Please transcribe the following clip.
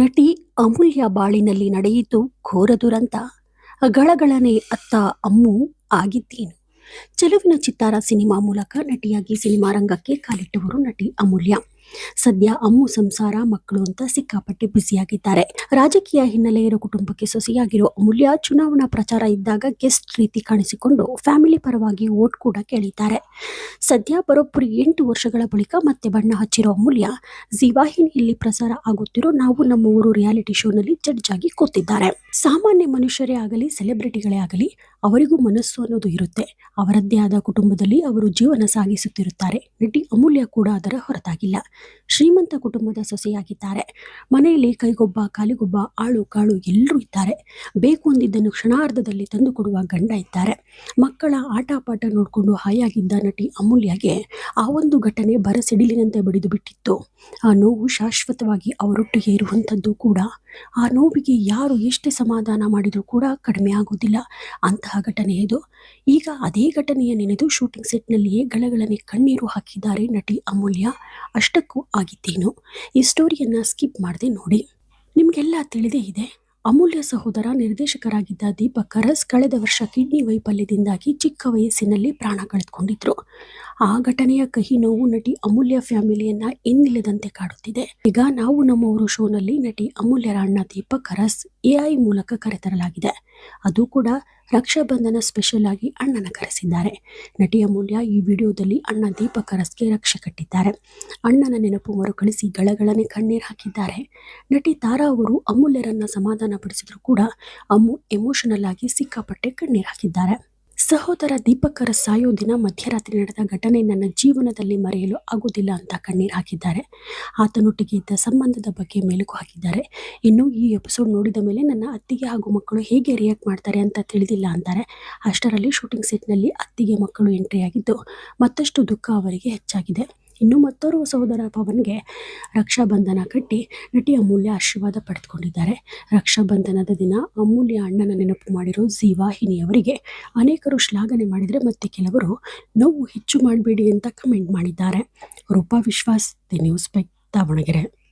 ನಟಿ ಅಮೂಲ್ಯ ಬಾಳಿನಲ್ಲಿ ನಡೆಯಿತು ಘೋರ ದುರಂತ. ಗಳಗಳನೆ ಅತ್ತ ಅಮ್ಮು ಆಗಿದ್ದೇನು. ಚೆಲುವಿನ ಚಿತ್ತಾರ ಸಿನಿಮಾ ಮೂಲಕ ನಟಿಯಾಗಿ ಸಿನಿಮಾ ರಂಗಕ್ಕೆ ಕಾಲಿಟ್ಟವರು ನಟಿ ಅಮೂಲ್ಯ. ಸದ್ಯ ಅಮ್ಮು ಸಂಸಾರ, ಮಕ್ಕಳು ಅಂತ ಸಿಕ್ಕಾಪಟ್ಟೆ ಬ್ಯುಸಿಯಾಗಿದ್ದಾರೆ. ರಾಜಕೀಯ ಹಿನ್ನೆಲೆ ಇರೋ ಕುಟುಂಬಕ್ಕೆ ಸೊಸೆಯಾಗಿರೋ ಅಮೂಲ್ಯ ಚುನಾವಣಾ ಪ್ರಚಾರ ಇದ್ದಾಗ ಗೆಸ್ಟ್ ರೀತಿ ಕಾಣಿಸಿಕೊಂಡು ಫ್ಯಾಮಿಲಿ ಪರವಾಗಿ ಓಟ್ ಕೂಡ ಕೇಳಿದ್ದಾರೆ. ಸದ್ಯ ಬರೋಬ್ಬರಿ ಎಂಟು ವರ್ಷಗಳ ಬಳಿಕ ಮತ್ತೆ ಬಣ್ಣ ಹಚ್ಚಿರೋ ಅಮೂಲ್ಯ ಜೀವಾಹಿನಿಯಲ್ಲಿ ಪ್ರಸಾರ ಆಗುತ್ತಿರೋ ನಾವು ನಮ್ಮ ಊರು ರಿಯಾಲಿಟಿ ಶೋನಲ್ಲಿ ಜಡ್ಜ್ ಆಗಿ ಕೂತಿದ್ದಾರೆ. ಸಾಮಾನ್ಯ ಮನುಷ್ಯರೇ ಆಗಲಿ ಸೆಲೆಬ್ರಿಟಿಗಳೇ ಆಗಲಿ ಅವರಿಗೂ ಮನಸ್ಸು ಅನ್ನೋದು ಇರುತ್ತೆ. ಅವರದ್ದೇ ಆದ ಕುಟುಂಬದಲ್ಲಿ ಅವರು ಜೀವನ ಸಾಗಿಸುತ್ತಿರುತ್ತಾರೆ. ನಟಿ ಅಮೂಲ್ಯ ಕೂಡ ಅದರ ಹೊರತಾಗಿಲ್ಲ. ಶ್ರೀಮಂತ ಕುಟುಂಬದ ಸೊಸೆಯಾಗಿದ್ದಾರೆ. ಮನೆಯಲ್ಲಿ ಕೈಗೊಬ್ಬ, ಕಾಲಿಗೊಬ್ಬ, ಆಳು, ಕಾಳು ಎಲ್ಲರೂ ಇದ್ದಾರೆ. ಬೇಕು ಅಂದಿದ್ದನ್ನು ಕ್ಷಣಾರ್ಧದಲ್ಲಿ ತಂದುಕೊಡುವ ಗಂಡ ಇದ್ದಾರೆ. ಮಕ್ಕಳ ಆಟ ಪಾಠ ನೋಡಿಕೊಂಡು ಹಾಯಾಗಿದ್ದ ನಟಿ ಅಮೂಲ್ಯಗೆ ಆ ಒಂದು ಘಟನೆ ಬರಸಿಡಿಲಿನಂತೆ ಬಡಿದು ಬಿಟ್ಟಿತ್ತು. ಆ ನೋವು ಶಾಶ್ವತವಾಗಿ ಅವರೊಟ್ಟಿಗೆ ಇರುವಂಥದ್ದು ಕೂಡ. ಆ ನೋವಿಗೆ ಯಾರು ಎಷ್ಟೇ ಸಮಾಧಾನ ಮಾಡಿದರೂ ಕೂಡ ಕಡಿಮೆ ಆಗೋದಿಲ್ಲ. ಅಂತಹ ಘಟನೆ ಇದು. ಈಗ ಅದೇ ಘಟನೆಯ ನೆನೆದು ಶೂಟಿಂಗ್ ಸೆಟ್ನಲ್ಲಿಯೇ ಗಳಗಳನೆ ಕಣ್ಣೀರು ಹಾಕಿದ್ದಾರೆ ನಟಿ ಅಮೂಲ್ಯ. ಅಷ್ಟಕ್ಕೂ ಆಗಿದ್ದೇನು. ಈ ಸ್ಟೋರಿಯನ್ನು ಸ್ಕಿಪ್ ಮಾಡದೆ ನೋಡಿ. ನಿಮಗೆಲ್ಲ ತಿಳಿದೇ ಇದೆ, ಅಮೂಲ್ಯ ಸಹೋದರ ನಿರ್ದೇಶಕರಾಗಿದ್ದ ದೀಪಕ್ ಕರಸ್ ಕಳೆದ ವರ್ಷ ಕಿಡ್ನಿ ವೈಫಲ್ಯದಿಂದಾಗಿ ಚಿಕ್ಕ ವಯಸ್ಸಿನಲ್ಲಿ ಪ್ರಾಣ ಕಳೆದುಕೊಂಡಿದ್ರು. ಆ ಘಟನೆಯ ಕಹಿ ನೋವು ನಟಿ ಅಮೂಲ್ಯ ಫ್ಯಾಮಿಲಿಯನ್ನ ಇನ್ನಿಲ್ಲದಂತೆ ಕಾಡುತ್ತಿದೆ. ಈಗ ನಾವು ನಮ್ಮವರು ಶೋನಲ್ಲಿ ನಟಿ ಅಮೂಲ್ಯರ ಅಣ್ಣ ದೀಪಕ್ ಕರಸ್ ಎಐ ಮೂಲಕ ಕರೆತರಲಾಗಿದೆ. ಅದು ಕೂಡ ರಕ್ಷಾಬಂಧನ ಸ್ಪೆಷಲ್ ಆಗಿ ಅಣ್ಣನ ಕರೆಸಿದ್ದಾರೆ. ನಟಿ ಅಮೂಲ್ಯ ಈ ವಿಡಿಯೋದಲ್ಲಿ ಅಣ್ಣ ದೀಪಕ್ ಅರಸ್ಗೆ ರಕ್ಷೆ ಕಟ್ಟಿದ್ದಾರೆ. ಅಣ್ಣನ ನೆನಪು ಮರುಕಳಿಸಿ ಗಳಗಳನೆ ಕಣ್ಣೀರು ಹಾಕಿದ್ದಾರೆ. ನಟಿ ತಾರಾ ಅವರು ಅಮೂಲ್ಯರನ್ನ ಸಮಾಧಾನ ಪಡಿಸಿದ್ರು ಕೂಡ ಅಮ್ಮು ಎಮೋಷನಲ್ ಆಗಿ ಸಿಕ್ಕಾಪಟ್ಟೆ ಕಣ್ಣೀರು ಹಾಕಿದ್ದಾರೆ. ಸಹೋದರ ದೀಪಕರ ಸಾಯೋ ದಿನ ಮಧ್ಯರಾತ್ರಿ ನಡೆದ ಘಟನೆ ನನ್ನ ಜೀವನದಲ್ಲಿ ಮರೆಯಲು ಆಗುವುದಿಲ್ಲ ಅಂತ ಕಣ್ಣೀರು ಹಾಕಿದ್ದಾರೆ. ಆತನೊಟ್ಟಿಗೆ ಇದ್ದ ಸಂಬಂಧದ ಬಗ್ಗೆ ಮೆಲುಕು ಹಾಕಿದ್ದಾರೆ. ಇನ್ನು ಈ ಎಪಿಸೋಡ್ ನೋಡಿದ ಮೇಲೆ ನನ್ನ ಅತ್ತಿಗೆ ಹಾಗೂ ಮಕ್ಕಳು ಹೇಗೆ ರಿಯಾಕ್ಟ್ ಮಾಡ್ತಾರೆ ಅಂತ ತಿಳಿದಿಲ್ಲ ಅಂತಾರೆ. ಅಷ್ಟರಲ್ಲಿ ಶೂಟಿಂಗ್ ಸೆಟ್ನಲ್ಲಿ ಅತ್ತಿಗೆ ಮಕ್ಕಳು ಎಂಟ್ರಿ ಆಗಿದ್ದು ಮತ್ತಷ್ಟು ದುಃಖ ಅವರಿಗೆ ಹೆಚ್ಚಾಗಿದೆ. ಇನ್ನು ಮತ್ತೋರ್ವ ಸಹೋದರ ಪವನ್ಗೆ ರಕ್ಷಾಬಂಧನ ಕಟ್ಟಿ ನಟಿ ಅಮೂಲ್ಯ ಆಶೀರ್ವಾದ ಪಡೆದುಕೊಂಡಿದ್ದಾರೆ. ರಕ್ಷಾಬಂಧನದ ದಿನ ಅಮೂಲ್ಯ ಅಣ್ಣನ ನೆನಪು ಮಾಡಿರೋ ಜಿ ವಾಹಿನಿಯವರಿಗೆ ಅನೇಕರು ಶ್ಲಾಘನೆ ಮಾಡಿದರೆ ಮತ್ತೆ ಕೆಲವರು ನೋವು ಹೆಚ್ಚು ಮಾಡಬೇಡಿ ಅಂತ ಕಮೆಂಟ್ ಮಾಡಿದ್ದಾರೆ. Roopa Vishwas, the news peck Davanagere.